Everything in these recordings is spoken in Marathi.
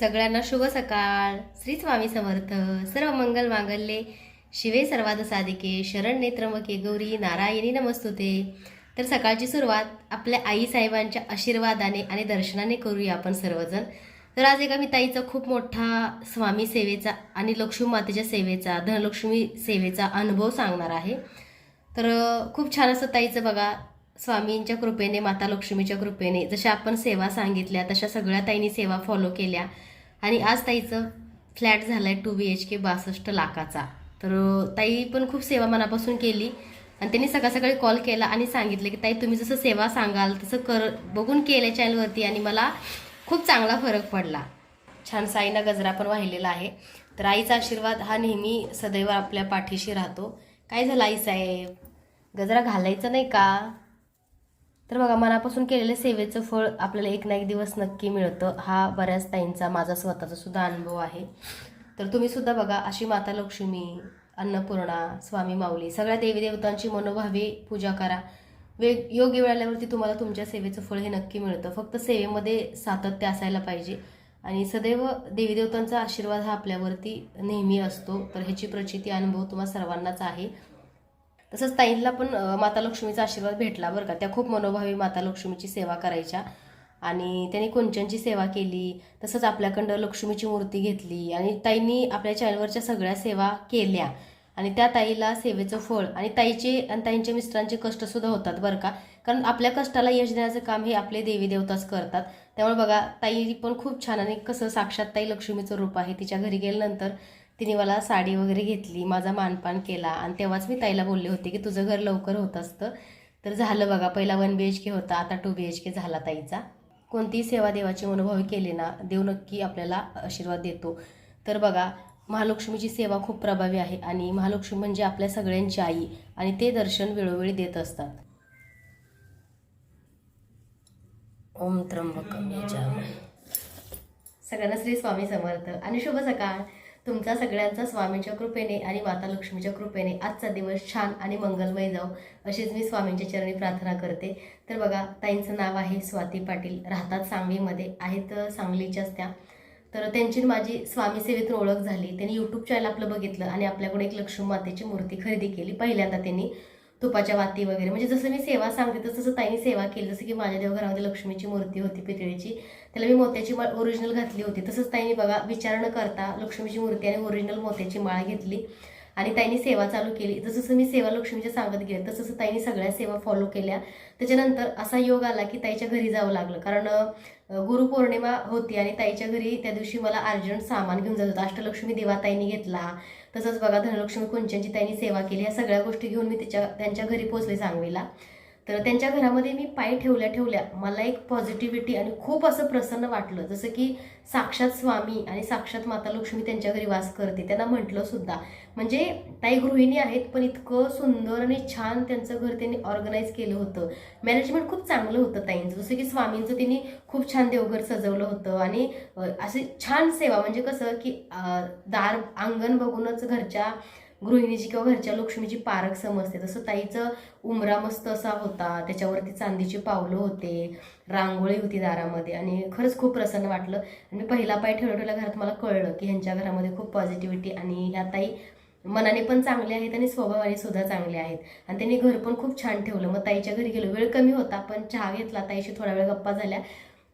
सगळ्यांना शुभ सकाळ. श्री स्वामी समर्थ. सर्व मंगल मांगल्ये. शिवे सर्वाद साधिके. शरण नेत्रमके गौरी नारायणी नमस्तुते. तर सकाळची सुरुवात आपल्या आई साहेबांच्या आशीर्वादाने आणि दर्शनाने करूया आपण सर्वजण. तर आज एका मी ताईचा खूप मोठा स्वामी सेवेचा आणि लक्ष्मी मातेच्या सेवेचा धनलक्ष्मी सेवेचा अनुभव सांगणार आहे. तर खूप छान असं ताईचं बघा. स्वामींच्या कृपेने माता लक्ष्मीच्या कृपेने जशा आपण सेवा सांगितल्या तशा सगळ्या ताईंनी सेवा फॉलो केल्या. आणि आज ताईचं फ्लॅट झाला आहे टू बी एच के बासष्ट लाखाचा. तर ताई पण खूप सेवा मनापासून केली. आणि त्यांनी सकाळ सकाळी कॉल केला आणि सांगितलं की ताई तुम्ही जसं सेवा सांगाल तसं कर बघून केलं चॅनलवरती आणि मला खूप चांगला फरक पडला. छान साईना गजरा पण वाहिलेला आहे. तर आईचा आशीर्वाद हा नेहमी सदैव आपल्या पाठीशी राहतो. काय झालं आई साहेब? गजरा घालायचा नाही का? तर बघा मनापासून केलेल्या सेवेचं फळ आपल्याला एक ना एक दिवस नक्की मिळतं. हा बऱ्याच ताईंचा माझा स्वतःचा सुद्धा अनुभव आहे. तर तुम्ही सुद्धा बघा अशी माता लक्ष्मी अन्नपूर्णा स्वामी माऊली सगळ्या देवीदेवतांची मनोभावी पूजा करा. वेग योग्य वेळ आल्यावरती तुम्हाला तुमच्या सेवेचं फळ हे नक्की मिळतं. फक्त सेवेमध्ये सातत्य असायला पाहिजे. आणि सदैव देवीदेवतांचा आशीर्वाद हा आपल्यावरती नेहमी असतो. तर ह्याची प्रचिती अनुभव तुम्हा सर्वांनाच आहे. तसंच ताईंला पण माता लक्ष्मीचा आशीर्वाद भेटला बरं का. त्या खूप मनोभावी माता लक्ष्मीची सेवा करायच्या. आणि त्यांनी कुंचनची सेवा केली तसंच आपल्याकडं लक्ष्मीची मूर्ती घेतली आणि ताईंनी आपल्या चॅनलवरच्या सगळ्या सेवा केल्या. आणि त्या ताईला सेवेचं फळ आणि ताईचे आणि ताईंच्या मिस्टरांचे कष्टसुद्धा होतात बरं का. कारण आपल्या कष्टाला यश देण्याचं काम हे आपले देवी देवताच करतात. त्यामुळे बघा ताई पण खूप छान आणि कसं साक्षात ताई लक्ष्मीचं रूप आहे. तिच्या घरी गेल्यानंतर तिने मला साडी वगैरे घेतली माझा मानपान केला आणि तेव्हाच मी ताईला बोलले होते की तुझं घर लवकर होत असतं. तर झालं बघा पहिला वन बी एच के होता आता टू बी एच के झाला ताईचा. कोणतीही सेवा देवाची मनोभावी केली ना देव नक्की आपल्याला आशीर्वाद देतो. तर बघा महालक्ष्मीची सेवा खूप प्रभावी आहे आणि महालक्ष्मी म्हणजे आपल्या सगळ्यांची आई आणि ते दर्शन वेळोवेळी देत असतात. ओम त्र्यंबकम सगळ्यांना श्री स्वामी समर्थ आणि शुभ सकाळ. तुमचा सगळ्यांचा स्वामींच्या कृपेने आणि माता लक्ष्मीच्या कृपेने आजचा दिवस छान आणि मंगलमय जाऊ अशीच मी स्वामींच्या चरणी प्रार्थना करते. तर बघा ताईंचं नाव आहे स्वाती पाटील. राहतात सांगलीमध्ये आहेत सांगलीच्याच त्या तर त्यांची माझी स्वामी सेवेतून ओळख झाली. त्यांनी यूट्यूब चॅनल आपलं बघितलं आणि आपल्याकडून एक लक्ष्मी मातेची मूर्ती खरेदी केली. पहिल्यांदा त्यांनी तुपाच्या वाती वगैरे. म्हणजे जसं मी सेवा सांगते तसं तसं ताईने सेवा केली जसं की माझ्या देवघरामध्ये लक्ष्मीची मूर्ती होती पितळीची त्याला मी मोत्याची माळ ओरिजिनल घातली होती. तसंच ताईने बघा विचार न करता लक्ष्मीची मूर्ती आणि ओरिजिनल मोत्याची माळ घेतली. आणि ताईने सेवा चालू केली. जसं जसं मी सेवा लक्ष्मीच्या सांगत गेले तसं ताईने सगळ्या सेवा फॉलो केल्या. त्याच्यानंतर असा योग आला की ताईच्या घरी जावं लागलं. कारण गुरुपौर्णिमा होती आणि ताईच्या घरी त्या दिवशी मला अर्जंट सामान घेऊन जात होतं. अष्टलक्ष्मी देवा ताईने घेतला. तसंच बघा धनलक्ष्मी कुंचनची त्यांनी सेवा केली. या सगळ्या गोष्टी घेऊन मी तिच्या त्यांच्या घरी पोहोचले सांगवीला. तर त्यांच्या घरामध्ये मी पाय ठेवल्या ठेवल्या मला एक पॉझिटिव्हिटी आणि खूप असं प्रसन्न वाटलं. जसं की साक्षात स्वामी आणि साक्षात माता लक्ष्मी त्यांच्या घरी वास करते. त्यांना म्हटलं सुद्धा. म्हणजे ताई गृहिणी आहेत पण इतकं सुंदर आणि छान त्यांचं घर त्यांनी ऑर्गनाईज केलं होतं. मॅनेजमेंट खूप चांगलं होतं ताईंचं. जसं की स्वामींचं त्यांनी खूप छान देवघर सजवलं होतं आणि असे छान सेवा. म्हणजे कसं की दार अंगण बघूनच घरच्या गृहिणीची किंवा घरच्या लक्ष्मीची पारख समजते. तसं ताईचं उमरा मस्त असा होता. त्याच्यावरती चांदीची पावलं होते. रांगोळी होती दारामध्ये. आणि खरंच खूप प्रसन्न वाटलं. आणि मी पहिला पाय ठेवल्या ठेवल्या घरात मला कळलं की ह्यांच्या घरामध्ये खूप पॉझिटिव्हिटी आणि ह्या ताई मनाने पण चांगले आहेत आणि स्वभावाने सुद्धा चांगले आहेत. आणि त्यांनी घर पण खूप छान ठेवलं. मग ताईच्या घरी गेलो. वेळ कमी होता पण चहा घेतला. ताईशी थोडा वेळ गप्पा झाल्या.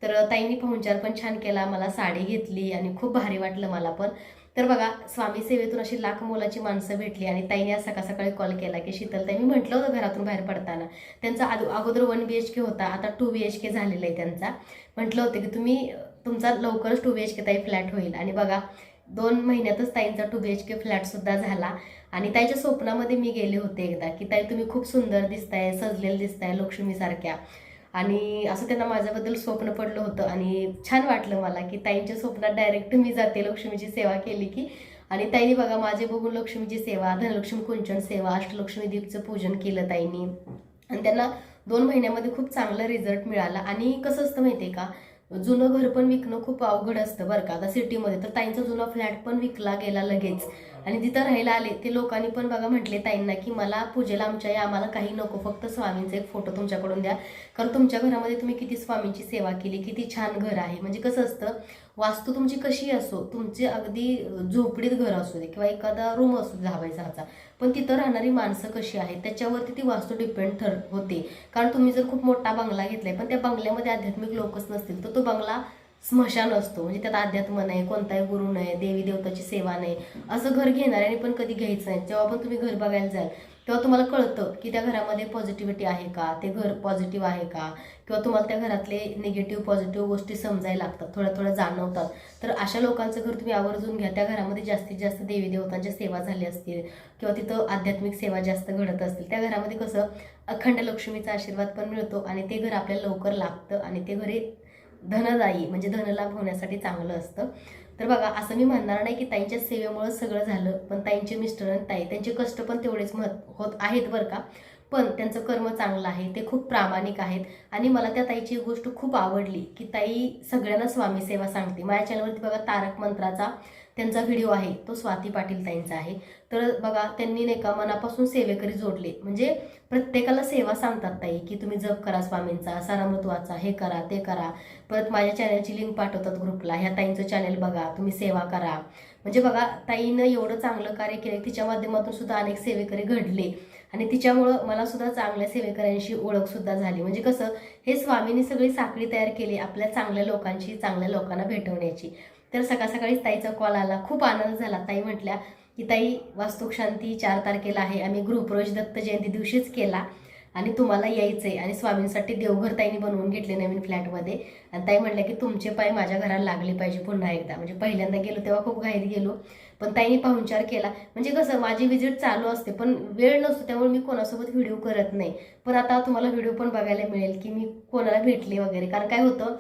तर ताईंनी पाहुणचार पण छान केला. मला साडी घेतली आणि खूप भारी वाटलं मला पण. तर बघा स्वामी सेवेतून अशी लाख मोलाची माणसं भेटली आणि ताईने आज सकाळ सकाळी कॉल केला की शीतल ताई मी म्हटलं होतं घरातून बाहेर पडताना. त्यांचा अगोदर वन बी एच के होता आता टू बी एच के झालेला आहे त्यांचा. म्हटलं होतं की तुम्ही तुमचा लवकरच टू बी एच के ताई फ्लॅट होईल. आणि बघा दोन महिन्यातच ताईंचा टू बी एच के फ्लॅटसुद्धा झाला. आणि ताईच्या स्वप्नामध्ये मी गेले होते एकदा की ताई तुम्ही खूप सुंदर दिसताय सजलेलं दिसताय लक्ष्मीसारख्या. आणि असं त्यांना माझ्याबद्दल स्वप्न पडलं होतं आणि छान वाटलं मला की ताईंच्या स्वप्नात डायरेक्ट मी जाते लक्ष्मीची सेवा केली की. आणि ताईने बघा माझे बघून लक्ष्मीची सेवा धनलक्ष्मी कुंचन सेवा अष्टलक्ष्मी दीपचं पूजन केलं ताईंनी. आणि त्यांना दोन महिन्यामध्ये खूप चांगला रिझल्ट मिळाला. आणि कसं असतं माहिती आहे का? जुनं घर पण विकणं खूप अवघड असतं बरं का? आता सिटीमध्ये तर ताईंचा जुना फ्लॅट पण विकला गेला लगेच. आणि तिथं राहायला आले ते लोकांनी पण बघा म्हटले ताईंना की मला पूजेला आमच्या या आम्हाला काही नको फक्त स्वामींचा एक फोटो तुमच्याकडून द्या. कारण तुमच्या घरामध्ये तुम्ही किती स्वामींची सेवा केली किती छान घर आहे. म्हणजे कसं असतं वास्तू तुमची कशी असो तुमचे अगदी झोपडीत घर असू दे किंवा एखादा रूम असू दे दहा सहाचा पण तिथं राहणारी माणसं कशी आहेत त्याच्यावरती ती वास्तू डिपेंड ठर होते. कारण तुम्ही जर खूप मोठा बंगला घेतलाय पण त्या बंगल्यामध्ये आध्यात्मिक लोकच नसतील तर तो बंगला स्मशान असतो. म्हणजे त्यात अध्यात्म नाही कोणताही गुरु नाही देवी देवताची सेवा नाही. असं घर घेणाऱ्याने पण कधी घ्यायचं नाही. जेव्हा पण तुम्ही घर बघायला जाल तेव्हा तुम्हाला कळतं की त्या घरामध्ये पॉझिटिव्हिटी आहे का? ते घर पॉझिटिव्ह आहे का? किंवा तुम्हाला त्या घरातले निगेटिव्ह पॉझिटिव्ह गोष्टी समजायला लागतात थोड्या थोड्या जाणवतात. तर अशा लोकांचं घर तुम्ही आवर्जून घ्या. त्या घरामध्ये जास्तीत जास्त देवी देवतांच्या सेवा झाली असतील किंवा तिथं आध्यात्मिक सेवा जास्त घडत असतील त्या घरामध्ये कसं अखंड लक्ष्मीचा आशीर्वाद पण मिळतो आणि ते घर आपल्याला लवकर लागतं आणि ते घरी धनदायी म्हणजे धनलाभ होण्यासाठी चांगलं असतं. तर बघा असं मी म्हणणार नाही की ताईंच्या सेवेमुळे सगळं झालं पण ताईंचे मिस्टर आणि ताई त्यांचे कष्ट पण तेवढेच महत् होत आहेत बरं का. पण त्यांचं कर्म चांगलं आहे ते खूप प्रामाणिक आहेत. आणि मला त्या ताईची गोष्ट खूप आवडली की ताई सगळ्यांना स्वामी सेवा सांगते. माझ्या चॅनलवरती बघा तारक मंत्राचा त्यांचा व्हिडिओ आहे तो स्वाती पाटील ताईंचा आहे. तर बघा त्यांनी नाही का मनापासून सेवेकरी जोडले. म्हणजे प्रत्येकाला सेवा सांगतात ताई की तुम्ही जप करा स्वामींचा सारामृत्वाचा हे करा ते करा. परत माझ्या चॅनलची लिंक पाठवतात ग्रुपला ह्या ताईंचं चॅनल बघा तुम्ही सेवा करा. म्हणजे बघा ताईनं एवढं चांगलं कार्य केलं तिच्या माध्यमातून सुद्धा अनेक सेवेकरी घडले. आणि तिच्यामुळं मला सुद्धा चांगल्या सेवेकऱ्यांशी ओळखसुद्धा झाली. म्हणजे कसं हे स्वामींनी सगळी साखळी तयार केली आपल्या चांगल्या लोकांची चांगल्या लोकांना भेटवण्याची. तर सकाळ सकाळीच ताईचा कॉल आला. खूप आनंद झाला. ताई म्हटल्या की ताई वास्तुक शांती चार तारखेला आहे. आम्ही गृहप्रवेश दत्त जयंती दिवशीच केला आणि तुम्हाला यायचं आहे आणि स्वामींसाठी देवघर ताईने बनवून घेतले नवीन फ्लॅटमध्ये. आणि ताई म्हटल्या की तुमचे पाय माझ्या घराला लागले पाहिजे पुन्हा एकदा. म्हणजे पहिल्यांदा गेलो तेव्हा खूप घाईत गेलो. पण ताईने पाहुणचार केला. म्हणजे कसं माझी विजिट चालू असते पण वेळ नसतो त्यामुळे मी कोणासोबत व्हिडिओ करत नाही. पण आता तुम्हाला व्हिडिओ पण बघायला मिळेल की मी कोणाला भेटले वगैरे. कारण काय होतं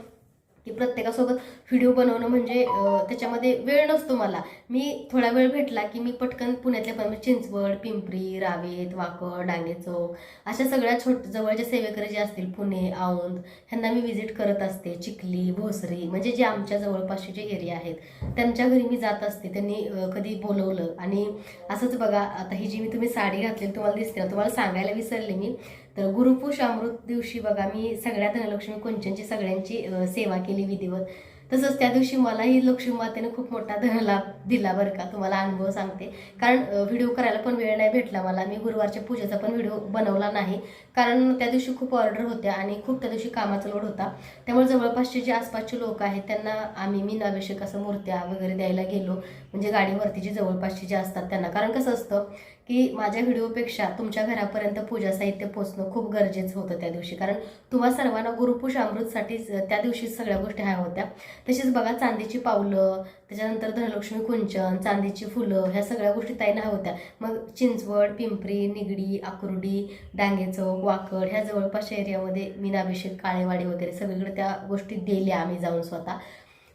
की प्रत्येकासोबत व्हिडिओ बनवणं म्हणजे त्याच्यामध्ये वेळ नसतो मला. मी थोडा वेळ भेटला की मी पटकन पुण्यातल्या पण चिंचवड पिंपरी रावेत वाकड डांगे चौक अशा सगळ्या छोट जवळच्या सेवेकरी जे असतील पुणे औंध ह्यांना मी व्हिजिट करत असते. चिखली भोसरी म्हणजे जे आमच्या जवळपासचे जे एरिया आहेत त्यांच्या घरी मी जात असते. त्यांनी कधी बोलवलं आणि असंच बघा आता ही जी मी तुम्ही साडी घातलेली तुम्हाला दिसते ना तुम्हाला सांगायला विसरले मी तर गुरुपुष अमृत दिवशी बघा मी सगळ्या धनलक्ष्मी कुंचनची सगळ्यांची सेवा केली विधिवत. तसंच त्या दिवशी मलाही लक्ष्मी मातेने खूप मोठा धनलाभ दिला बरं का तुम्हाला अनुभव सांगते. कारण व्हिडिओ करायला पण वेळ नाही भेटला मला. मी गुरुवारच्या पूजेचा पण व्हिडिओ बनवला नाही. कारण त्या दिवशी खूप ऑर्डर होत्या आणि खूप त्या दिवशी कामाचा लोड होता. त्यामुळे जवळपासचे जे आसपासचे लोक आहेत त्यांना आम्ही मी अभिषेक असं मूर्त्या वगैरे द्यायला गेलो. म्हणजे गाडीवरती जे जवळपासचे जे असतात त्यांना. कारण कसं असतं की माझ्या व्हिडिओपेक्षा तुमच्या घरापर्यंत पूजा साहित्य पोचणं खूप गरजेचं होतं त्या दिवशी. कारण तुम्हा सर्वांना गुरुपुष अमृतसाठीच त्या दिवशी सगळ्या गोष्टी हव्या होत्या. तसेच बघा चांदीची पावलं त्याच्यानंतर धनलक्ष्मी कुंचन चांदीची फुलं ह्या सगळ्या गोष्टी ताईना हव्या होत्या. मग चिंचवड पिंपरी निगडी आकुर्डी डांगे चौक वाकड ह्या जवळपासच्या एरियामध्ये मीनाभिषेक काळेवाडी वगैरे सगळीकडे त्या गोष्टी दिल्या आम्ही जाऊन स्वतः.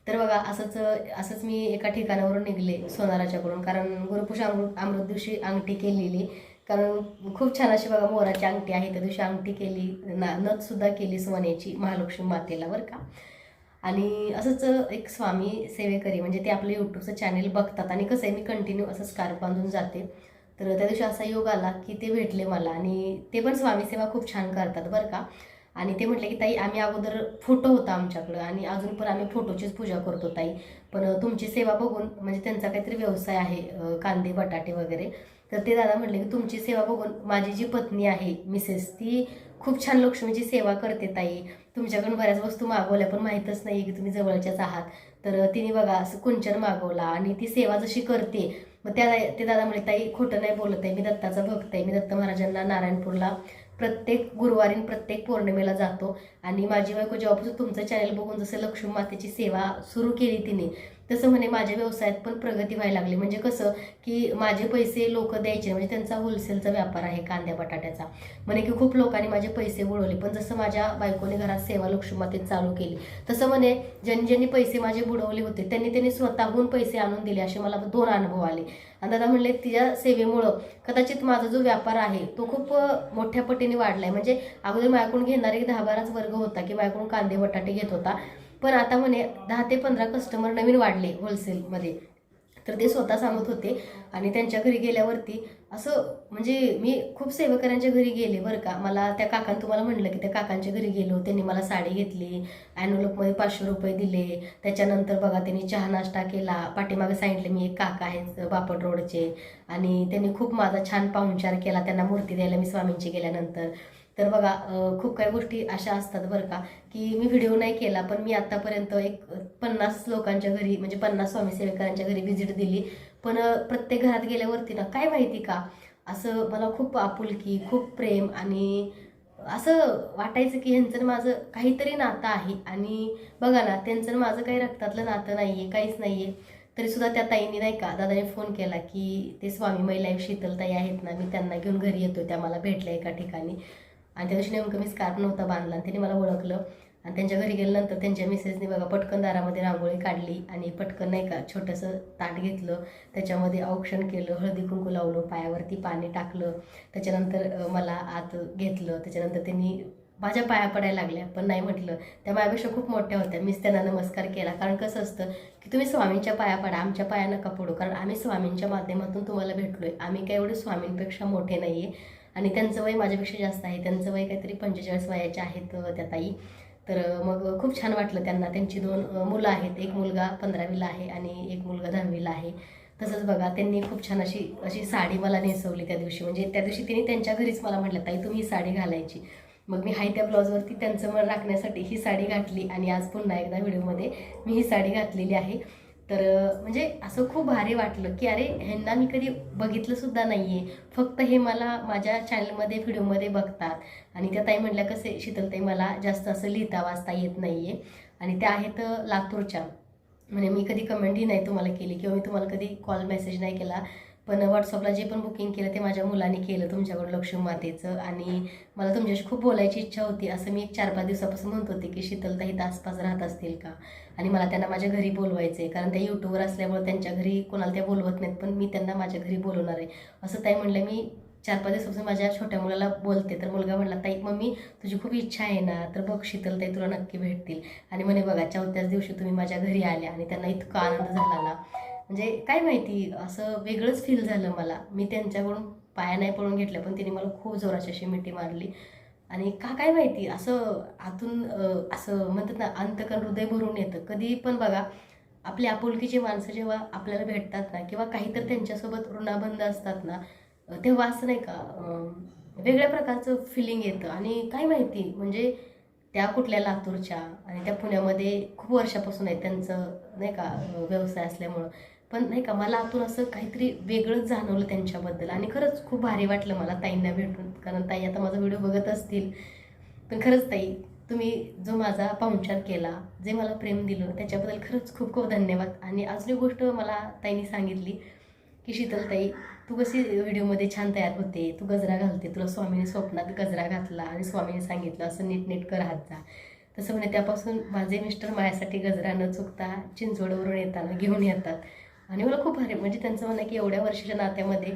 तर बघा असंच असंच मी एका ठिकाणावरून निघले सोनाराच्याकडून. कारण गुरुपुष अमृत अमृत दिवशी अंगठी केलेली. कारण खूप छान अशी बघा मोराची अंगठी आहे. त्या दिवशी अंगठी केली ना नथसुद्धा केली सोन्याची महालक्ष्मी मातेला बरं का. आणि असंच एक स्वामी सेवेकरी म्हणजे ते आपलं यूट्यूबचं चॅनेल बघतात. आणि कसं आहे मी कंटिन्यू असं स्कार्फ बांधून जाते. तर त्या दिवशी असा योग आला की ते भेटले मला. आणि ते पण स्वामी सेवा खूप छान करतात बरं का. आणि ते म्हटले की ताई आम्ही अगोदर फोटो होता आमच्याकडं आणि अजून पण आम्ही फोटोचीच पूजा करतो ताई. पण तुमची सेवा बघून म्हणजे त्यांचा काहीतरी व्यवसाय आहे कांदे बटाटे वगैरे. तर ते दादा म्हटले की तुमची सेवा बघून माझी जी पत्नी आहे मिसेस ती खूप छान लक्ष्मीची सेवा करते ताई. तुमच्याकडून बऱ्याच वस्तू मागवल्या पण माहीतच नाही की तुम्ही जवळच्याच आहात. तर तिने बघा असं कुंचन मागवला आणि ती सेवा जशी करते मग त्या ते दादा म्हणे ताई खोटं नाही बोलत आहे मी दत्ताचा भक्त आहे. मी दत्त महाराजांना नारायणपूरला प्रत्येक गुरुवारी प्रत्येक पौर्णिमेला जातो. आणि माझी बायको जेव्हापासून तुमचं चॅनल बघून जसं लक्ष्मी मातेची सेवा सुरू केली तिने तसं म्हणे माझ्या व्यवसायात पण प्रगती व्हायला लागली. म्हणजे कसं की माझे पैसे लोक द्यायचे म्हणजे त्यांचा होलसेलचा व्यापार आहे कांद्या बटाट्याचा. म्हणे की खूप लोकांनी माझे पैसे बुडवले. पण जसं माझ्या बायकोने घरात सेवा लक्ष्मी मातेत चालू केली तसं म्हणे ज्यांनी ज्यांनी पैसे माझे बुडवले होते त्यांनी त्यांनी स्वतःहून पैसे आणून दिले. असे मला दोन अनुभव आले. आणि दादा म्हणले तिच्या सेवेमुळं कदाचित माझा जो व्यापार आहे तो खूप मोठ्या पटीने वाढला आहे म्हणजे अगोदर माझ्याकडून घेणारे एक दहा बाराच वर्ग होता की माझ्याकडून कांदे बटाटे घेत होता. पण आता म्हणे दहा ते पंधरा कस्टमर नवीन वाढले होलसेलमध्ये तर ते स्वतः सांगत होते आणि त्यांच्या घरी गेल्यावरती असं म्हणजे मी खूप सेवकऱ्यांच्या घरी गेले बरं का. मला त्या काकांनी तुम्हाला म्हणलं की त्या काकांच्या घरी गेलो त्यांनी मला साडी घेतली ॲनोलॉकमध्ये पाचशे रुपये दिले. त्याच्यानंतर बघा त्यांनी चहा नाश्ता केला. पाठीमागे सांगितले मी एक काका आहेत बापट रोडचे आणि त्यांनी खूप माझा छान पाहुणचार केला. त्यांना मूर्ती द्यायला मी स्वामींची गेल्यानंतर. तर बघा खूप काही गोष्टी अशा असतात बरं का की मी व्हिडिओ नाही केला पण मी आत्तापर्यंत एक पन्नास लोकांच्या घरी म्हणजे पन्नास स्वामी सेवेकरांच्या घरी व्हिजिट दिली. पण प्रत्येक घरात गेल्यावरती ना काय माहिती का असं मला खूप आपुलकी खूप प्रेम आणि असं वाटायचं की ह्यांचं माझं काहीतरी नातं आहे. आणि बघा ना त्यांचं माझं काही रक्तातलं नातं नाही आहे काहीच नाही आहे तरीसुद्धा त्या ताईंनी नाही का दादाने फोन केला की ते स्वामी महिला शीतलताई आहेत ना मी त्यांना घेऊन घरी येतो त्या मला भेटल्या एका ठिकाणी. आणि त्या दिवशी नेमकं मी स्कार्फ नव्हता बांधला आणि त्यांनी मला ओळखलं. आणि त्यांच्या घरी गेल्यानंतर त्यांच्या मिसेसने बघा पटकन दारामध्ये रांगोळी काढली आणि पटकन नाही का छोटंसं ताट घेतलं. त्याच्यामध्ये औक्षण केलं हळदी कुंकू लावलं पायावरती पाणी टाकलं. त्याच्यानंतर मला आत घेतलं. त्याच्यानंतर त्यांनी माझ्या पाया पडायला लागल्या पण नाही म्हटलं. त्या माझ्यापेक्षा खूप मोठ्या होत्या. मीच त्यांना नमस्कार केला. कारण कसं असतं की तुम्ही स्वामींच्या पाया पडा आमच्या पाया नका पडू. कारण आम्ही स्वामींच्या माध्यमातून तुम्हाला भेटलो आहे आम्ही काय एवढे स्वामींपेक्षा मोठे नाही आहे आणि त्यांचं वय माझ्यापेक्षा जास्त आहे. त्यांचं वय काहीतरी पंचेचाळीस वयाचे आहेत त्या ताई. तर मग खूप छान वाटलं त्यांना. त्यांची दोन मुलं आहेत. एक मुलगा पंधरावीला आहे आणि एक मुलगा दहावीला आहे. तसंच बघा त्यांनी खूप छान अशी अशी साडी मला नेसवली त्या दिवशी. म्हणजे त्या दिवशी त्यांनी त्यांच्या घरीच मला म्हटलं ताई तुम्ही ही साडी घालायची. मग मी हाय त्या ब्लाऊजवरती त्यांचं मन राखण्यासाठी ही साडी घातली आणि आज पुन्हा एकदा व्हिडिओमध्ये मी ही साडी घातलेली आहे. तर म्हणजे असं खूप भारी वाटलं की अरे ह्यांना मी कधी बघितलं सुद्धा नाही आहे फक्त हे मला माझ्या चॅनलमध्ये व्हिडिओमध्ये बघतात. आणि त्या ताई म्हटल्या कसे शीतलताई मला जास्त असं लिहिता वाचता येत नाही आहे आणि त्या आहेत लातूरच्या. म्हणजे मी कधी कमेंटही नाही तुम्हाला केली किंवा मी तुम्हाला कधी कॉल मेसेज नाही केला. पण व्हॉट्सअपला जे पण बुकिंग केलं ते माझ्या मुलाने केलं तुमच्याकडून लक्ष्मी मातेचं. आणि मला तुमच्याशी खूप बोलायची इच्छा होती. असं मी एक चार पाच दिवसापासून म्हणत होते की शीतलताई इथं आसपास राहत असतील का? आणि मला त्यांना माझ्या घरी बोलवायचं आहे कारण त्या यूट्यूबवर असल्यामुळे त्यांच्या घरी कोणाला त्या बोलवत नाहीत पण मी त्यांना माझ्या घरी बोलवणार आहे. असं ताई म्हणलं मी चार पाच दिवसापासून माझ्या छोट्या मुलाला बोलते. तर मुलगा म्हणला ताई मम्मी तुझी खूप इच्छा आहे ना तर बघ शीतलताई तुला नक्की भेटतील. आणि म्हणे बघा चौथ्याच दिवशी तुम्ही माझ्या घरी आल्या आणि त्यांना इतका आनंद झाला ना म्हणजे काय माहिती असं वेगळंच फील झालं मला. मी त्यांच्याकडून पाया नाही पडून घेतल्या पण तिने मला खूप जोराची अशी मिठी मारली. आणि का काय माहिती असं आतून असं म्हणतात ना अंतकन हृदय भरून येतं. कधी पण बघा आपली आपुलकीची माणसं जेव्हा आपल्याला भेटतात ना किंवा काहीतरी त्यांच्यासोबत ऋणाबंध असतात ना तेव्हा असं नाही का वेगळ्या प्रकारचं फिलिंग येतं. आणि काय माहिती म्हणजे त्या कुठल्या लातूरच्या आणि त्या पुण्यामध्ये खूप वर्षापासून आहे त्यांचं नाही का व्यवसाय असल्यामुळं. पण नाही का मला आतून असं काहीतरी वेगळंच जाणवलं त्यांच्याबद्दल. आणि खरंच खूप भारी वाटलं मला ताईंना भेटून. कारण ताई आता माझा व्हिडिओ बघत असतील. पण खरंच ताई तुम्ही जो माझा पाहुणचार केला जे मला प्रेम दिलं त्याच्याबद्दल खरंच खूप खूप धन्यवाद. आणि अजून एक गोष्ट मला ताईंनी सांगितली की शीतलताई तू कशी व्हिडिओमध्ये छान तयार होते तू गजरा घालते तुला स्वामीने स्वप्नात गजरा घातला आणि स्वामीने सांगितलं असं नीट कर हात जा. तसं म्हणे त्यापासून माझे मिस्टर माझ्यासाठी गजरा न चुकता चिंचवडवरून येताना घेऊन येतात. आणि मला खूप भारी म्हणजे त्यांचं म्हणणं आहे की एवढ्या वर्षाच्या नात्यामध्ये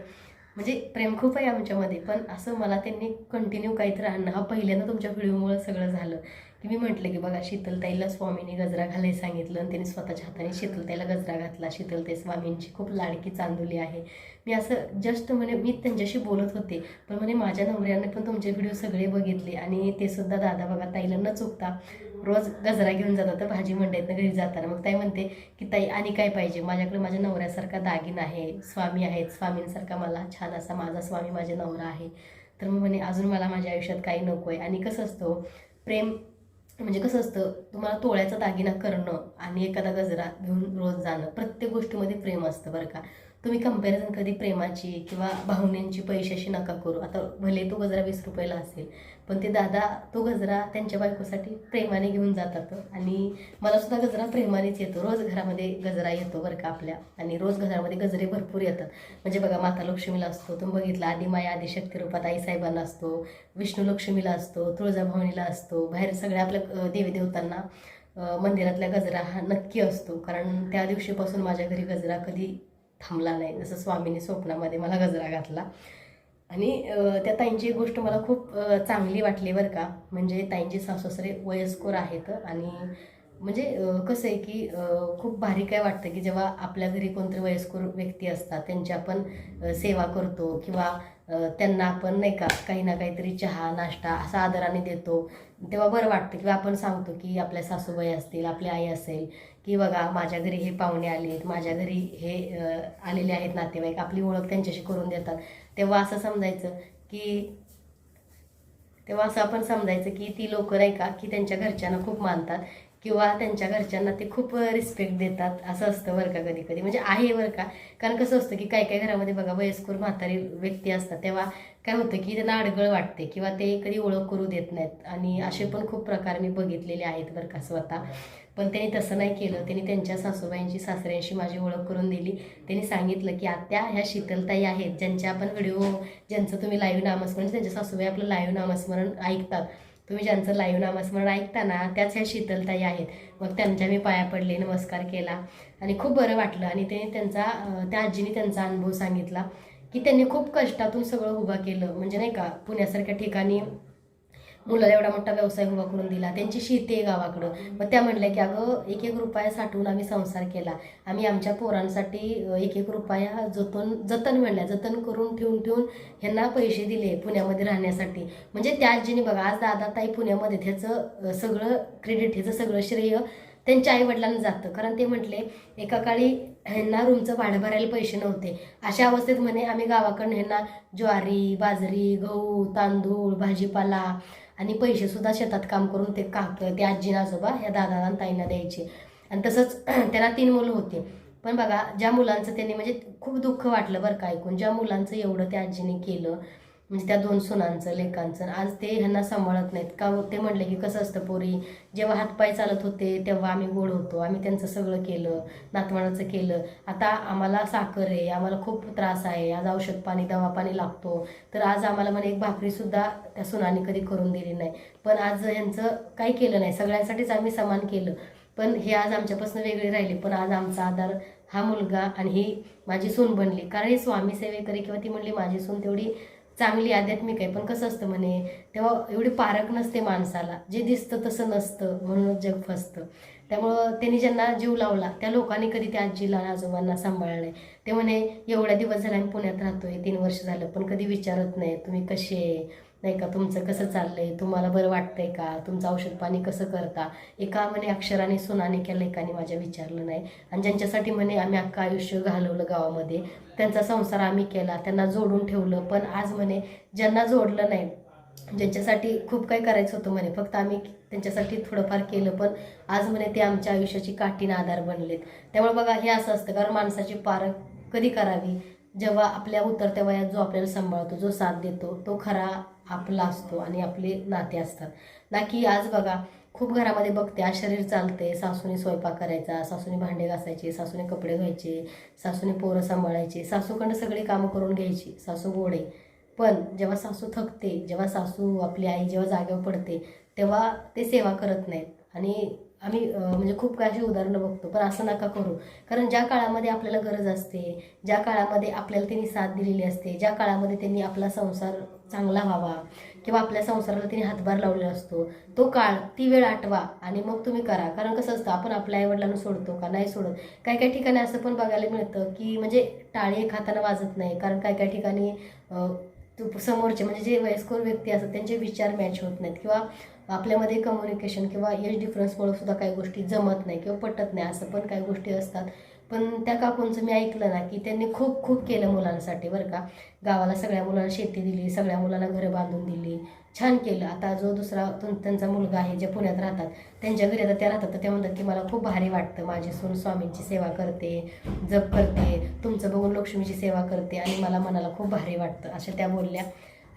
म्हणजे प्रेम खूप आहे आमच्यामध्ये पण असं मला त्यांनी कंटिन्यू काहीतरी आणणं हा पहिल्यांदा तुमच्या व्हिडिओमुळं सगळं झालं. तर मी म्हटलं की बघा शीतलताईला स्वामीने गजरा घालायला सांगितलं आणि त्यांनी स्वतःच्या हाताने शीतलताईला गजरा घातला. शीतलताई स्वामींची खूप लाडकी चांदोली आहे. मी असं जस्ट म्हणे मी त्यांच्याशी बोलत होते पण म्हणे माझ्या नवऱ्याने पण तुमचे व्हिडिओ सगळे बघितले आणि ते सुद्धा दादा बघा ताईला न चुकता रोज गजरा घेऊन जातात भाजी मंडईतनं घरी जाताना मग ताई म्हणते की ताई आणि काय पाहिजे? माझ्याकडे माझ्या नवऱ्यासारखा दागिना आहे स्वामी आहेत स्वामींसारखा मला छान असा माझा स्वामी माझे नवरा आहे. तर मग म्हणे अजून मला माझ्या आयुष्यात काही नको आहे आणि कसं असतो प्रेम म्हणजे कसं असतं तुम्हाला तोळ्याचा दागिना करणं आणि एखादा गजरा घेऊन रोज जाणं प्रत्येक गोष्टीमध्ये प्रेम असतं बरं का. तुम्ही कंपॅरिझन कधी प्रेमाची किंवा भावनेंची पैशाशी नका करू. आता भले तो गजरा वीस रुपयाला असेल पण ते दादा तो गजरा त्यांच्या बायकोसाठी प्रेमाने घेऊन जातात. आणि मला सुद्धा गजरा प्रेमानेच येतो. रोज घरामध्ये गजरा येतो बरं का आपल्या. आणि रोज घरामध्ये गजरे भरपूर येतात. म्हणजे बघा माता लक्ष्मीला असतो तुम्ही बघितला आधी शक्ती रूपात आईसाहेबांना असतो विष्णू लक्ष्मीला असतो तुळजाभवानीला असतो बाहेर सगळ्या आपल्या देवीदेवतांना मंदिरातल्या गजरा हा नक्की असतो. कारण त्या दिवशीपासून माझ्या घरी गजरा कधी थांबला नाही जसं स्वामीने स्वप्नामध्ये मला गजरा घातला. आणि त्या ताईंची एक गोष्ट मला खूप चांगली वाटली बरं का. म्हणजे ताईंचे सासूसरे वयस्कर आहेत आणि म्हणजे कसं आहे की खूप भारी काय वाटतं की जेव्हा आपल्या घरी कोणतरी वयस्कर व्यक्ती असतात त्यांची आपण सेवा करतो किंवा त्यांना आपण नाही का काही ना काहीतरी चहा नाश्ता असा आदराने देतो तेव्हा बरं वाटतं. किंवा आपण सांगतो की आपल्या सासूबाई असतील आपली आई असेल की बघा माझ्या घरी हे पाहुणे आलेत माझ्या घरी हे आलेले आहेत नातेवाईक आपली ओळख त्यांच्याशी करून देतात. तेव्हा असं समजायचं की तेव्हा असं आपण समजायचं की ती लोक नाही का की त्यांच्या घरच्यांना खूप मानतात किंवा त्यांच्या घरच्यांना ते खूप रिस्पेक्ट देतात. असं असतं बरं का कधी कधी म्हणजे आहे बरं का. कारण कसं असतं की काही काही घरामध्ये बघा वयस्कर म्हातारी व्यक्ती असतात. तेव्हा काय होतं की त्यांना अडगळ वाटते किंवा ते कधी ओळख करू देत नाहीत. आणि असे पण खूप प्रकार मी बघितलेले आहेत बरं का स्वतः. पण त्यांनी तसं नाही केलं. त्यांनी त्यांच्या सासूबाईंची सासऱ्यांशी माझी ओळख करून दिली. त्यांनी सांगितलं की आत्या ह्या शीतलताई आहेत. ज्यांच्या आपण व्हिडिओ ज्यांचं तुम्ही लाईव्ह नामस्मरण त्यांच्या सासूबाई आपलं लाईव्ह नामस्मरण ऐकतात. तुम्ही ज्यांचं लाईव्ह नामस्मरण ऐकता ना त्याच ह्या शीतलताई आहेत. मग त्यांच्या मी पाया पडले नमस्कार केला. आणि खूप बरं वाटलं. आणि त्यांनी त्यांचा त्या आजीने त्यांचा अनुभव सांगितला. की त्यांनी खूप कष्टातून सगळं उभा केलं. म्हणजे नाही का पुण्यासारख्या ठिकाणी मुलाला एवढा मोठा व्यवसाय उभा करून दिला. त्यांची शेती आहे गावाकडं. मग त्या म्हणल्या की अगं एक एक रुपया साठवून आम्ही संसार केला. आम्ही आमच्या पोरांसाठी एक एक रुपया जतन जतन म्हणल्या. जतन करून ठेवून ठेवून ह्यांना पैसे दिले पुण्यामध्ये राहण्यासाठी. म्हणजे त्या आजीने बघा आज दादा ताई पुण्यामध्ये त्याचं सगळं क्रेडिट ह्याचं सगळं श्रेय त्यांच्या आई वडिलांना जातं. कारण ते म्हटले एका काळी ह्यांना रूमचं भाडं भरायला पैसे नव्हते. अशा अवस्थेत म्हणे आम्ही गावाकडून ह्यांना ज्वारी बाजरी गहू तांदूळ भाजीपाला आणि पैसेसुद्धा शेतात काम करून ते काक ते आजी आजोबा ह्या दादा ताईंना द्यायचे. आणि तसंच त्यांना तीन मुलं होते. पण बघा ज्या मुलांचं त्यांनी म्हणजे खूप दुःख वाटलं बरं का ऐकून. ज्या मुलांचं एवढं त्या आजीने केलं म्हणजे त्या दोन सुनांचं लेकांचं. आज ते ह्यांना सांभाळत नाहीत. का हो, ते म्हणले की कसं असतं पोरी जेव्हा हातपाय चालत होते तेव्हा आम्ही गोड होतो. आम्ही त्यांचं सगळं केलं नातवाडाचं केलं. आता आम्हाला साखर आहे आम्हाला खूप त्रास आहे. आज औषध पाणी दवा पाणी लागतो. तर आज आम्हाला म्हणे एक भाकरीसुद्धा त्या सुनांनी कधी करून दिली नाही. पण आज ह्यांचं काही केलं नाही. सगळ्यांसाठीच आम्ही समान केलं. पण हे आज आमच्यापासून वेगळे राहिले. पण आज आमचा आधार हा मुलगा आणि ही माझी सून बनली. कारण ही स्वामी सेवेकरी किंवा ती म्हणली माझी सून तेवढी चांगली आध्यात्मिक आहे पण कसं असतं म्हणे तेव्हा एवढी पारख नसते माणसाला. जे दिसतं तसं नसतं म्हणूनच जग फसतं. त्यामुळं त्यांनी ज्यांना जीव लावला त्या लोकांनी कधी त्या आजीला आजोबांना सांभाळलं नाही. ते म्हणे एवढ्या दिवस झाला आम्ही पुण्यात राहतोय तीन वर्ष झालं पण कधी विचारत नाही तुम्ही कसे आहे? नाही का तुमचं कसं चाललंय तुम्हाला बरं वाटतंय का तुमचं औषध पाणी कसं करता? एका म्हणे अक्षराने सुनाने केलं एकाने माझ्या विचारलं नाही. आणि ज्यांच्यासाठी म्हणे आम्ही अख्खं आयुष्य घालवलं गावामध्ये त्यांचा संसार आम्ही केला त्यांना जोडून ठेवलं. पण आज म्हणे ज्यांना जोडलं नाही ज्यांच्यासाठी खूप काही करायचं होतं म्हणे फक्त आम्ही त्यांच्यासाठी थोडंफार केलं. पण आज म्हणे ते आमच्या आयुष्याची काठीण आधार बनलेत. त्यामुळे बघा हे असं असतं कारण माणसाची पारख कधी करावी? जेव्हा आपल्या उतरत्या वयात जो आपल्याला सांभाळतो जो साथ देतो तो खरा आपला असतो आणि आपले नाते असतात. ना की आज बघा खूप घरामध्ये बघते आज शरीर चालते सासूने स्वयंपाक करायचा सासूने भांडे घासायचे सासूने कपडे धुवायचे सासूने पोरं सांभाळायचे सासूकडनं सगळी कामं करून घ्यायची सासू गोडे पण जेव्हा सासू थकते जेव्हा सासू आपली आई जेव्हा जागेवर पडते तेव्हा ते सेवा करत नाहीत. आणि आम्ही म्हणजे खूप काही अशी उदाहरणं बघतो पण असं नका करू. कारण ज्या काळामध्ये आपल्याला गरज असते ज्या काळामध्ये आपल्याला त्यांनी साथ दिलेली असते ज्या काळामध्ये त्यांनी आपला संसार चांगला व्हावा. किंवा आपल्या संसाराला त्यांनी हातभार लावलेला असतो. तो काळ ती वेळ आठवा आणि मग तुम्ही करा. कारण कसं असतं आपण आपल्या आईवडिलांना सोडतो का नाही सोडत? काही काही ठिकाणी असं पण बघायला मिळतं की म्हणजे टाळी खाताना वाजत नाही. कारण काही काही ठिकाणी समोरचे म्हणजे जे वयस्कर व्यक्ती असतात त्यांचे विचार मॅच होत नाहीत. किंवा आपल्यामध्ये कम्युनिकेशन किंवा एज डिफरन्समुळे सुद्धा काही गोष्टी जमत नाही किंवा पटत नाही. असं पण काही गोष्टी असतात. पण त्या काकूंचं मी ऐकलं ना की त्यांनी खूप खूप केलं मुलांसाठी बरं का. गावाला सगळ्या मुलांना शेती दिली सगळ्या मुलांना घरं बांधून दिली. छान केलं. आता जो दुसरा त्यांचा मुलगा आहे जे पुण्यात राहतात त्यांच्या घरी आता त्या राहतात तर ते म्हणतात की मला खूप भारी वाटतं. माझी सून स्वामींची सेवा करते जप करते तुमचं बघून लक्ष्मीची सेवा करते आणि मला मनाला खूप भारी वाटतं अशा त्या बोलल्या.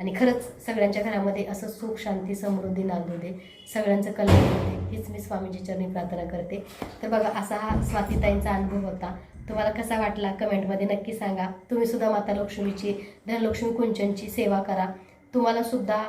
आणि खरंच सगळ्यांच्या घरामध्ये असं सुख शांती समृद्धी नांदू दे. सगळ्यांचं कल्याण होऊ दे. हीच मी स्वामीजी चरणी प्रार्थना करते. तर बघा असा हा स्वातीताईंचा अनुभव होता. तुम्हाला कसा वाटला? कमेंटमध्ये नक्की सांगा. तुम्ही सुद्धा माता लक्ष्मीची धनलक्ष्मी कुंचनची सेवा करा. तुम्हाला सुद्धा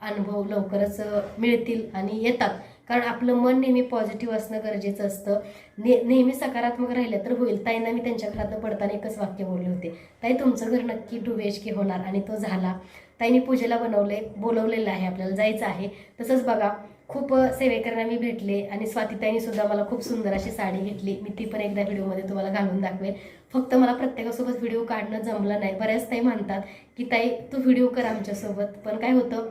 अनुभव लवकरच मिळतील आणि येतात. कारण आपलं मन नेहमी पॉझिटिव्ह असणं गरजेचं असतं. ने नेहमी सकारात्मक राहिलं तर होईल. ताईंना मी त्यांच्या घरातनं पडताना एकच वाक्य बोलले होते. ताई तुमचं घर नक्की टू बी एच के होणार आणि तो झाला. ताईंनी पूजेला बनवले बोलवलेलं आहे आपल्याला जायचं आहे. तसंच बघा खूप सेवेकरांना मी भेटले आणि स्वातीताईनी सुद्धा मला खूप सुंदर अशी साडी घेतली. मी ती पण एकदा व्हिडिओमध्ये तुम्हाला घालून दाखवेल फक्त मला प्रत्येकासोबत व्हिडिओ काढणं जमलं नाही. बऱ्याच ताई म्हणतात की ताई तू व्हिडिओ कर आमच्यासोबत. पण काय होतं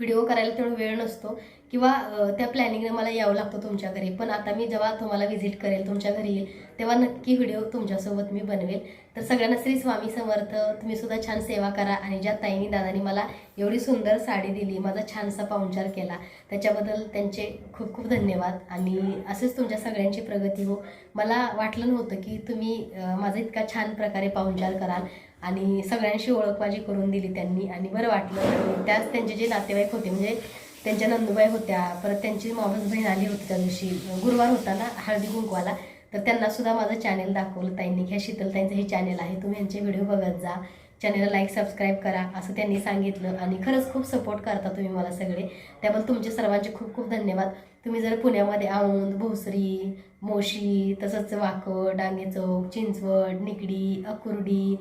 व्हिडिओ करायला तेवढा वेळ नसतो. किंवा त्या प्लॅनिंगने मला यावं लागतं तुमच्या घरी. पण आता मी जेव्हा तुम्हाला व्हिजिट करेल तुमच्या घरी येईल तेव्हा नक्की व्हिडिओ तुमच्यासोबत मी बनवेल. तर सगळ्यांना श्री स्वामी समर्थ तुम्ही सुद्धा छान सेवा करा. आणि ज्या ताईनी दादानी मला एवढी सुंदर साडी दिली माझा छानसा पाहुणचार केला त्याच्याबद्दल त्यांचे खूप खूप धन्यवाद. आणि असेच तुमच्या सगळ्यांची प्रगती हो. मला वाटलं नव्हतं की तुम्ही माझा इतका छान प्रकारे पाहुणचार कराल. आणि सगळ्यांशी ओळख माझी करून दिली त्यांनी. आणि बरं वाटलं. त्याच त्यांचे जे नातेवाईक होते म्हणजे त्यांच्या नंदुबाई होत्या परत त्यांची मावस बहीण आली होती त्या दिवशी. गुरुवार होता ना हळदी कुंकवाला. तर त्यांना सुद्धा माझं चॅनेल दाखवलं ताईंनी ह्या शीतलताईंचं हे चॅनेल आहे तुम्ही यांचे व्हिडिओ बघत जा. चॅनेलला लाईक सबस्क्राईब करा असं त्यांनी सांगितलं. आणि खरंच खूप सपोर्ट करता तुम्ही मला सगळे. त्याबद्दल तुमचे सर्वांचे खूप खूप धन्यवाद. तुम्ही जर पुण्यामध्ये औंध भोसरी मोशी तसंच वाकड डांगे चौक चिंचवड निकडी अकुर्डी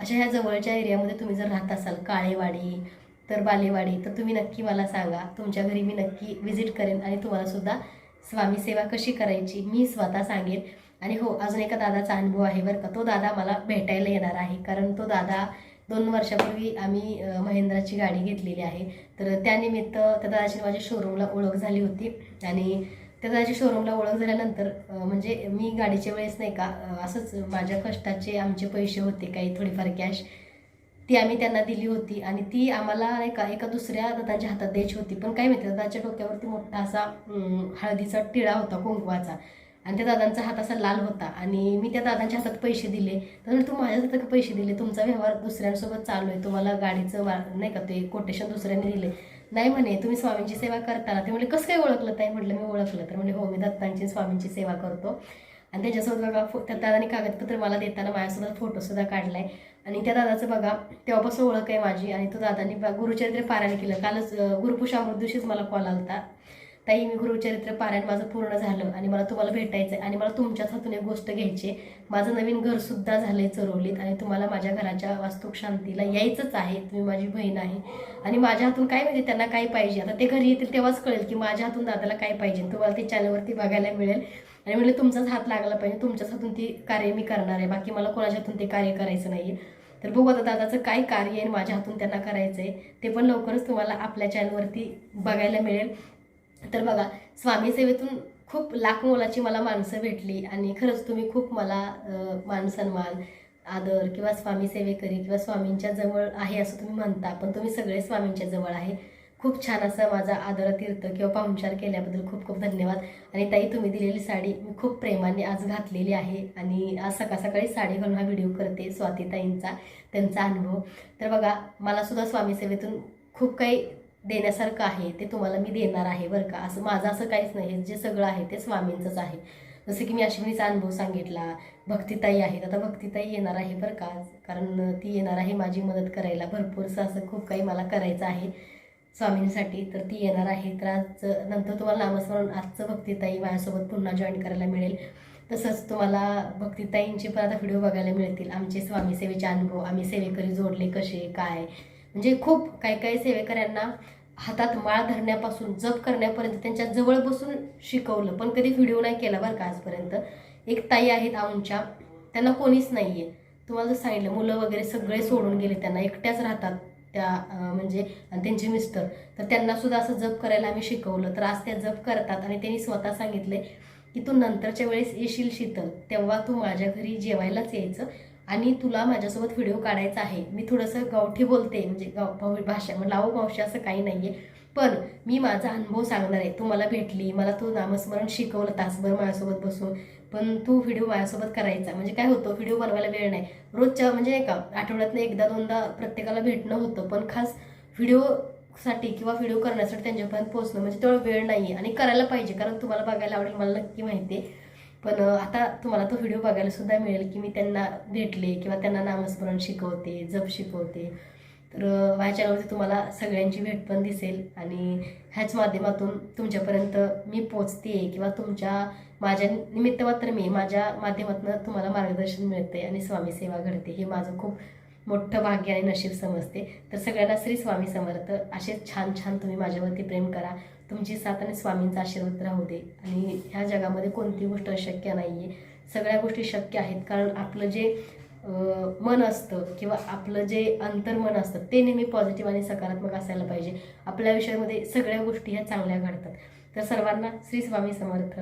अशा ह्या जवळच्या एरियामध्ये तुम्ही जर राहत असाल काळेवाडी तर बालेवाडी तर तुम्ही नक्की मला सांगा. तुमच्या घरी मी नक्की व्हिजिट करेन आणि तुम्हालासुद्धा स्वामी सेवा कशी करायची मी स्वतः सांगेन. आणि हो अजून एका दादाचा अनुभव आहे बरं का. तो दादा मला भेटायला येणार आहे. कारण तो दादा दोन वर्षापूर्वी आम्ही महेंद्राची गाडी घेतलेली आहे. तर त्यानिमित्त त्या दादाची माझ्या शोरूमला ओळख झाली होती. आणि त्या दादाची शोरूमला ओळख झाल्यानंतर म्हणजे मी गाडीच्या वेळेस नाही का असंच माझ्या कष्टाचे आमचे पैसे होते काही थोडीफार कॅश ती आम्ही त्यांना दिली होती आणि ती आम्हाला नाही का एका दुसऱ्या दादाच्या हातात द्यायची होती. पण काय माहिती दादाच्या डोक्यावरती मोठा असा हळदीचा टिळा होता कुंकवाचा. आणि त्या दादांचा हात असा लाल होता आणि मी त्या दादांच्या हातात पैसे दिले. तर तू माझ्या हातात का पैसे दिले? तुमचा व्यवहार दुसऱ्यांसोबत चालू आहे. तुम्हाला गाडीचं वा- नाही का ते कोटेशन दुसऱ्यांनी दिले नाही म्हणे तुम्ही स्वामींची सेवा करताना ते म्हणजे कसं काय ओळखलं ताई? म्हटलं मी ओळखलं. तर म्हणजे हो मी दत्तांची स्वामींची सेवा करतो. आणि त्याच्यासोबत बघा फो त्या दादाने कागदपत्र मला देताना माझ्यासोबत फोटोसुद्धा काढला आहे आणि त्या दादाचं बघा तेव्हापासून ओळख आहे माझी आणि तो दादाने गुरुचरित्र पारायण केलं. कालच अं, गुरुपुषामृत दिवशीच मला कॉल आला होता ताई मी गुरुचरित्र पारायण माझं पूर्ण झालं आणि मला तुम्हाला भेटायचं आहे आणि मला तुमच्याच हातून एक गोष्ट घ्यायची आहे. माझं नवीन घरसुद्धा झालं आहे चरवलीत आणि तुम्हाला माझ्या घराच्या वास्तुक शांतीला यायचंच आहे. तुम्ही माझी बहीण आहे. आणि माझ्या हातून काय म्हणजे त्यांना काय पाहिजे? आता ते घरी येतील तेव्हाच कळेल की माझ्या हातून दादाला काय पाहिजे. तुम्हाला ते चॅनलवरती बघायला मिळेल. आणि म्हणजे तुमचाच हात लागला पाहिजे. तुमच्याच हातून ती कार्य मी करणार आहे. बाकी मला कोणाच्या हातून ते कार्य करायचं नाही तर बघू आता दादाचं काय कार्य आहे माझ्या हातून त्यांना करायचं आहे ते पण लवकरच तुम्हाला आपल्या चॅनलवरती बघायला मिळेल. तर बघा स्वामी सेवेतून खूप लाख मोलाची मला माणसं भेटली आणि खरंच तुम्ही खूप मला मान सन्मान आदर किंवा स्वामी सेवेकरी किंवा स्वामींच्या जवळ आहे असं तुम्ही म्हणता पण तुम्ही सगळे स्वामींच्या जवळ आहे. खूप छान असं माझा आदरतीर्थ किंवा पाहुणचार केल्याबद्दल खूप खूप धन्यवाद. आणि ताई तुम्ही दिलेली साडी मी खूप प्रेमाने आज घातलेली आहे आणि आज सकाळ सकाळी साडी घालून हा व्हिडिओ करते स्वातीताईंचा त्यांचा अनुभव. तर बघा मला सुद्धा स्वामी सेवेतून खूप काही देण्यासारखं आहे ते तुम्हाला मी देणार आहे बरं का? असं माझं असं काहीच नाही जे सगळं आहे ते स्वामींचंच आहे. जसं की मी अश्विनीचा अनुभव सांगितला भक्तिताई आहेत आता भक्तिताई येणार आहे बरं का? कारण ती येणार आहे माझी मदत करायला भरपूरसं असं खूप काही मला करायचं आहे. स्वामींसाठी तर ती येणार आहे. तर आज नंतर तुम्हाला नामस्मरण आजचं भक्तिताई माझ्यासोबत पुन्हा जॉईन करायला मिळेल. तसंच तुम्हाला भक्तिताईंचे पण आता व्हिडिओ बघायला मिळतील. आमचे स्वामी सेवेचे अनुभव आम्ही सेवेकरी जोडले कसे काय? म्हणजे खूप काही काही सेवेकऱ्यांना हातात माळ धरण्यापासून जप करण्यापर्यंत त्यांच्या जवळ बसून शिकवलं. पण कधी व्हिडिओ नाही केला बरं का आजपर्यंत. एक ताई आहेत आमच्या त्यांना कोणीच नाही आहे तुम्हाला जर सांगितलं मुलं वगैरे सगळे सोडून गेले त्यांना एकट्याच राहतात. त्या म्हणजे त्यांचे मिस्टर. तर त्यांना सुद्धा असं जप करायला आम्ही शिकवलं. तर आज त्या जप करतात आणि त्यांनी स्वतः सांगितले की तू नंतरच्या वेळेस येशील शीतल तेव्हा तू माझ्या घरी जेवायलाच यायचं आणि तुला माझ्यासोबत व्हिडिओ काढायचा आहे. मी थोडंसं गावठी बोलते म्हणजे गाव भाषा म्हणजे लावू मावशी असं काही नाही आहे पण मी माझा अनुभव सांगणार आहे. तू मला भेटली मला तू नामस्मरण शिकवलं तासभर माझ्यासोबत बसून. पण तू व्हिडिओ माझ्यासोबत करायचा. म्हणजे काय होतं व्हिडिओ बनवायला वेळ नाही. रोजच्या म्हणजे नाही का आठवड्यातनं एकदा दोनदा प्रत्येकाला भेटणं होतं. पण खास व्हिडिओसाठी किंवा व्हिडिओ करण्यासाठी त्यांच्यापर्यंत पोहोचणं म्हणजे तेवढा वेळ नाही आहे आणि करायला पाहिजे कारण तुम्हाला बघायला आवडेल मला नक्की माहिती आहे. पण आता तुम्हाला तो व्हिडिओ बघायला सुद्धा मिळेल की मी त्यांना भेटले किंवा त्यांना नामस्मरण शिकवते जप शिकवते. तर अं, माझ्या चॅनलवरती तुम्हाला सगळ्यांची भेट पण दिसेल आणि ह्याच माध्यमातून तुमच्यापर्यंत मी पोचते किंवा तुमच्या माझ्या निमित्त मात्र मी माझ्या माध्यमातून तुम्हाला मार्गदर्शन मिळते आणि स्वामी सेवा घडते. हे माझं खूप मोठं भाग्य आणि नशीब समजते. तर सगळ्यांना श्री स्वामी समर्थ. असे छान छान तुम्ही माझ्यावरती प्रेम करा. तुमची साथ आणि स्वामींचा आशीर्वाद राहू दे. आणि ह्या जगामध्ये कोणती गोष्ट अशक्य नाही आहे सगळ्या गोष्टी शक्य आहेत. कारण आपलं जे मन असतं किंवा आपलं जे अंतर्मन असतं ते नेहमी पॉझिटिव्ह आणि सकारात्मक असायला पाहिजे. आपल्या आयुष्यामध्ये सगळ्या गोष्टी ह्या चांगल्या घडतात. तर सर्वांना श्री स्वामी समर्थ.